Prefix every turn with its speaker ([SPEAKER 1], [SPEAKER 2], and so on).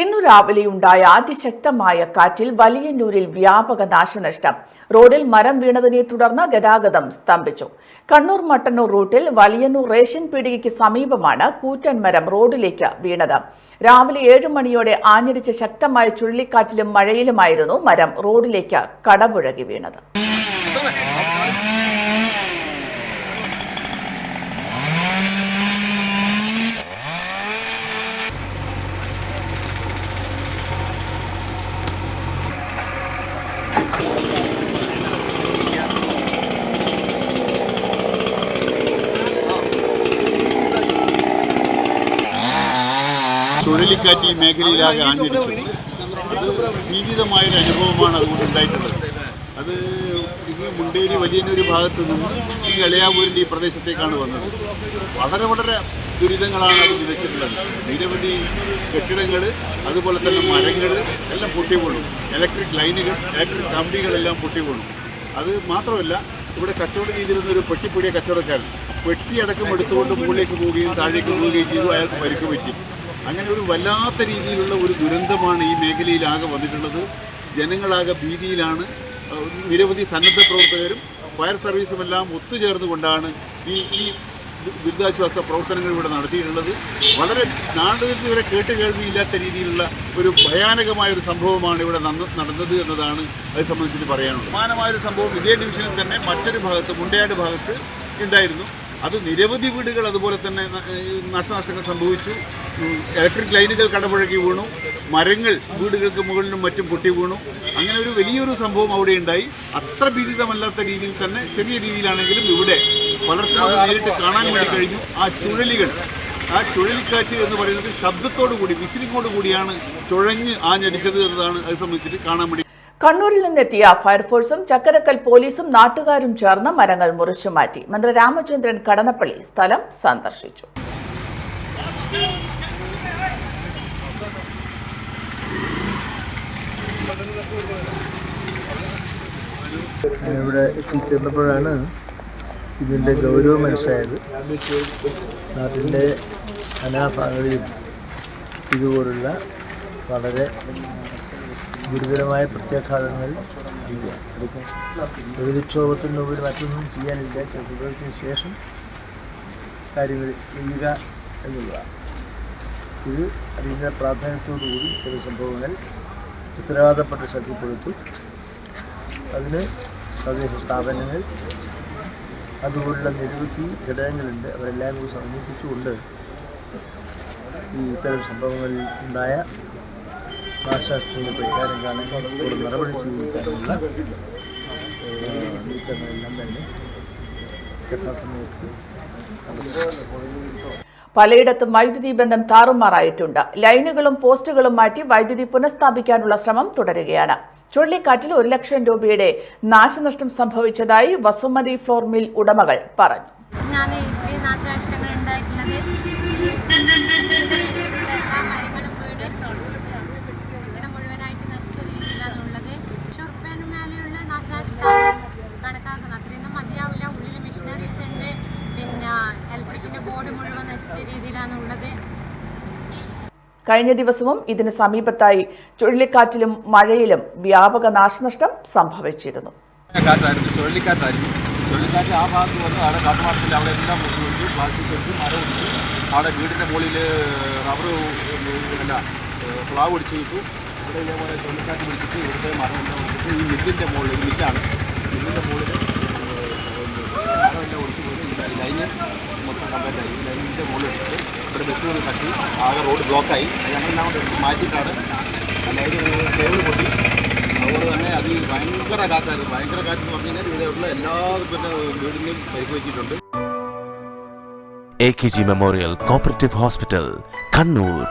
[SPEAKER 1] ഇന്നു രാവിലെയുണ്ടായ അതിശക്തമായ കാറ്റിൽ വലിയന്നൂരിൽ വ്യാപക നാശനഷ്ടം. റോഡിൽ മരം വീണതിനെ തുടർന്ന് ഗതാഗതം സ്തംഭിച്ചു. കണ്ണൂർ മട്ടന്നൂർ റൂട്ടിൽ വലിയന്നൂർ റേഷൻ പീടികയ്ക്ക് സമീപമാണ് കൂറ്റൻ മരം റോഡിലേക്ക് വീണത്. രാവിലെ ഏഴ് മണിയോടെ ആഞ്ഞടിച്ച ശക്തമായ ചുഴലിക്കാറ്റിലും മഴയിലുമായിരുന്നു മരം റോഡിലേക്ക് കടപുഴകി വീണത്.
[SPEAKER 2] ചുഴലിക്കാറ്റ് ഈ മേഖലയിലാകെ ആഞ്ഞടിച്ചു. അത് ഭീതിതമായൊരു അനുഭവമാണ് അതുകൊണ്ട് ഉണ്ടായിട്ടുള്ളത് അത് ഇത് മുണ്ടേരി വലിയൊരു ഭാഗത്ത് നിന്ന് ഈ എളയാവൂരിന്റെ ഈ പ്രദേശത്തേക്കാണ് വന്നത്. വളരെ വളരെ ദുരിതങ്ങളാണ് അത് വിതച്ചിട്ടുള്ളത്. നിരവധി കെട്ടിടങ്ങൾ അതുപോലെ തന്നെ മരങ്ങൾ എല്ലാം പൊട്ടി വീണു ഇലക്ട്രിക് ലൈനുകൾ ഇലക്ട്രിക് കമ്പികളെല്ലാം പൊട്ടി വീണു അത് മാത്രമല്ല ഇവിടെ കച്ചവടം ചെയ്തിരുന്ന ഒരു പെട്ടിപ്പൊടിയ കച്ചവടക്കാരൻ പെട്ടിയടക്കം എടുത്തുകൊണ്ട് മുകളിലേക്ക് പോവുകയും താഴേക്ക് പോവുകയും ചെയ്തു അയാൾക്ക് പരിക്ക് പറ്റി അങ്ങനെ ഒരു വല്ലാത്ത രീതിയിലുള്ള ഒരു ദുരന്തമാണ് ഈ മേഖലയിലാകെ വന്നിട്ടുള്ളത്. ജനങ്ങളാകെ ഭീതിയിലാണ്. നിരവധി സന്നദ്ധ പ്രവർത്തകരും ഫയർ സർവീസുമെല്ലാം ഒത്തുചേർന്നുകൊണ്ടാണ് ഈ ഈ ദുരിതാശ്വാസ പ്രവർത്തനങ്ങൾ ഇവിടെ നടത്തിയിട്ടുള്ളത്. വളരെ നാടുകളിൽ ഇവരെ കേട്ട് കേൾവിയില്ലാത്ത രീതിയിലുള്ള ഒരു ഭയാനകമായ ഒരു സംഭവമാണ് ഇവിടെ നടന്ന- നടന്നത് എന്നതാണ് അത് സംബന്ധിച്ചിട്ട് പറയാനുള്ളത്. സമാനമായൊരു സംഭവം ഇതേ ഡിവിഷനിൽ തന്നെ മറ്റൊരു ഭാഗത്ത് മുണ്ടയാട് ഭാഗത്ത് ഉണ്ടായിരുന്നു. അത് നിരവധി വീടുകൾ അതുപോലെ തന്നെ നാശനഷ്ടങ്ങൾ സംഭവിച്ചു. ഇലക്ട്രിക് ലൈനുകൾ കടപുഴകി വീണു. മരങ്ങൾ വീടുകൾക്ക് മുകളിലും മറ്റും പൊട്ടി വീണു. അങ്ങനെ ഒരു വലിയൊരു സംഭവം അവിടെ ഉണ്ടായി. അത്ര ഭീതിതമല്ലാത്ത രീതിയിൽ തന്നെ ചെറിയ രീതിയിലാണെങ്കിലും ഇവിടെ പലർക്കും അത് നേരിട്ട് കാണാൻ വേണ്ടി കഴിഞ്ഞു. ആ ചുഴലികൾ ആ ചുഴലിക്കാറ്റ് എന്ന് പറയുന്നത് ശബ്ദത്തോടു കൂടി വിസിലിങ്ങോട് കൂടിയാണ് ചുഴഞ്ഞ് ആഞ്ഞടിച്ചത് എന്നതാണ് അത് സംബന്ധിച്ചിട്ട് കാണാൻ വേണ്ടി
[SPEAKER 1] കണ്ണൂരിൽ നിന്നെത്തിയ ഫയർഫോഴ്സും ചക്കരക്കൽ പോലീസും നാട്ടുകാരും ചേർന്ന് മരങ്ങൾ മുറിച്ചു മാറ്റി. മന്ത്രി രാമചന്ദ്രൻ കടന്നപ്പള്ളി സ്ഥലം സന്ദർശിച്ചു.
[SPEAKER 3] ഇവിടെ എത്തിച്ചേർന്നപ്പോഴാണ് ഇതിന്റെ ഗൗരവം മനസ്സിലായത് നാട്ടിന്റെ അനാഭാഗങ്ങളിലും ഇതുപോലുള്ള വളരെ ഗുരുതരമായ പ്രത്യാഘാതങ്ങൾ മുമ്പിൽ മറ്റൊന്നും ചെയ്യാനില്ല. ചെറുപ്പത്തിന് ശേഷം കാര്യങ്ങൾ ചെയ്യുക എന്നുള്ളതാണ്. ഇത് അതിന്റെ പ്രാധാന്യത്തോടുകൂടി ചില സംഭവങ്ങൾ ഉത്തരവാദപ്പെട്ട് ശക്തിപ്പെടുത്തും. അതിന് തദ്ദേശ സ്ഥാപനങ്ങൾ അതുപോലുള്ള നിരവധി ഘടകങ്ങളുണ്ട്. അവരെല്ലാം കൂടി സമന്വയിപ്പിച്ചുകൊണ്ട് ഈ ഇത്തരം സംഭവങ്ങളിൽ ഉണ്ടായ നാശനഷ്ടങ്ങളുടെ പരിഹാരം കാണാൻ കൂടുതൽ നടപടി സ്വീകരിക്കാനുള്ള നീക്കങ്ങളെല്ലാം തന്നെ യഥാസമയത്ത്
[SPEAKER 1] പലയിടത്തും വൈദ്യുതി ബന്ധം താറുമാറായിട്ടുണ്ട്. ലൈനുകളും പോസ്റ്റുകളും മാറ്റി വൈദ്യുതി പുനഃസ്ഥാപിക്കാനുള്ള ശ്രമം തുടരുകയാണ്. ചുഴലിക്കാറ്റിൽ ഒരു ലക്ഷം രൂപയുടെ നാശനഷ്ടം സംഭവിച്ചതായി വസുമതി ഫ്ലോർ മിൽ ഉടമകൾ പറഞ്ഞു.
[SPEAKER 4] ഞാൻ നാശനഷ്ടങ്ങൾ ഉണ്ടായിട്ടുള്ളത് മതിയാവില്ല. ഉള്ളിൽ ബോർഡ്
[SPEAKER 1] കഴിഞ്ഞ ദിവസവും ഇതിന് സമീപത്തായി ചുഴലിക്കാറ്റിലും മഴയിലും വ്യാപക നാശനഷ്ടം സംഭവിച്ചിരുന്നു.
[SPEAKER 2] കാറ്റായിരുന്നു. ചുഴലിക്കാറ്റ് ആ ഭാഗത്ത് വന്ന് അവിടെ കാട്ടുമാർക്കിൽ അവിടെ എല്ലാം പ്ലാസ്റ്റിക് ചെറുക്കും മരം ഒടിച്ചു അവിടെ വീടിന്റെ മുകളിൽ റബ്ബർ അല്ല പ്ലാവ് ഒടിച്ചു വിട്ടു ഇവിടെ ഇതേപോലെ ചുഴലിക്കാറ്റ് പിടിച്ചിട്ട് ഇവിടുത്തെ മരം എല്ലാം ഒടിച്ചിട്ട് ഈ മില്ലിന്റെ മുകളിൽ മില്ലാണ്. മില്ലിന്റെ മുകളിൽ മരമെല്ലാം ഒടിച്ചു പോയി ലൈന് മൊത്തം ലൈനിന്റെ മുകളിൽ ഇട്ടിട്ട് ഇവിടെ കൊണ്ട് തട്ടി ആകെ റോഡ് ബ്ലോക്കായി ഞങ്ങളെല്ലാം കൂടെ മാറ്റിയിട്ടാണ്. ആ ടേബിൾ പൊട്ടി. അതുപോലെ തന്നെ അത് ഈ ഭയങ്കര കാറ്റായിരുന്നു. ഭയങ്കര കാറ്റെന്ന് പറഞ്ഞു കഴിഞ്ഞാൽ ഇവിടെയുള്ള എല്ലാ പിന്നെ വീടിനും പരിക്ക് പറ്റിയിട്ടുണ്ട്.
[SPEAKER 5] A K G memorial cooperative hospital Kannur